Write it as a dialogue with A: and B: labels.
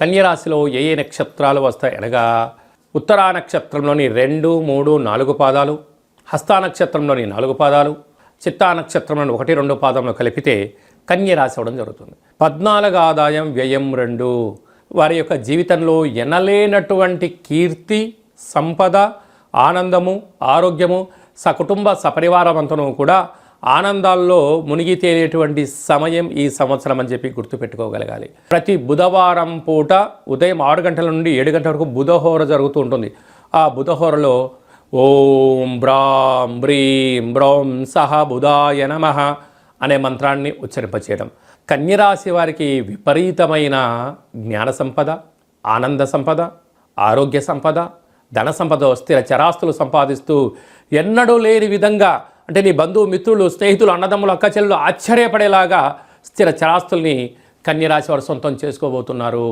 A: కన్యరాశిలో ఏ ఏ నక్షత్రాలు వస్తాయి? అనగా ఉత్తరా నక్షత్రంలోని రెండు మూడు నాలుగు పాదాలు హస్తా నక్షత్రంలోని నాలుగు పాదాలు చిత్తా నక్షత్రంలోని ఒకటి రెండు పాదంలో కలిపితే కన్య రాశి అవ్వడం జరుగుతుంది. పద్నాలుగు ఆదాయం వ్యయం రెండు. వారి యొక్క జీవితంలో ఎనలేనటువంటి కీర్తి సంపద ఆనందము ఆరోగ్యము సకుటుంబ సపరివారమంతను కూడా ఆనందాల్లో మునిగి తేలేటువంటి సమయం ఈ సంవత్సరం అని చెప్పి గుర్తుపెట్టుకోగలగాలి. ప్రతి బుధవారం పూట ఉదయం ఆరు గంటల నుండి ఏడు గంటల వరకు బుధహోర జరుగుతూ ఉంటుంది. ఆ బుధహోరలో ఓం బ్రాం బ్రీం బ్రౌం సహ బుధాయ నమ అనే మంత్రాన్ని ఉచ్చరింపచేయడం. కన్యరాశి వారికి విపరీతమైన జ్ఞాన సంపద ఆనంద సంపద ఆరోగ్య సంపద ధన సంపద స్థిర చరాస్తులు సంపాదిస్తూ ఎన్నడూ లేని విధంగా అంటే నీ బంధువు మిత్రులు స్నేహితులు అన్నదమ్ములు అక్క చెల్లెలు ఆశ్చర్యపడేలాగా స్థిర చరాస్తుల్ని కన్యరాశి వారు సొంతం చేసుకోబోతున్నారు.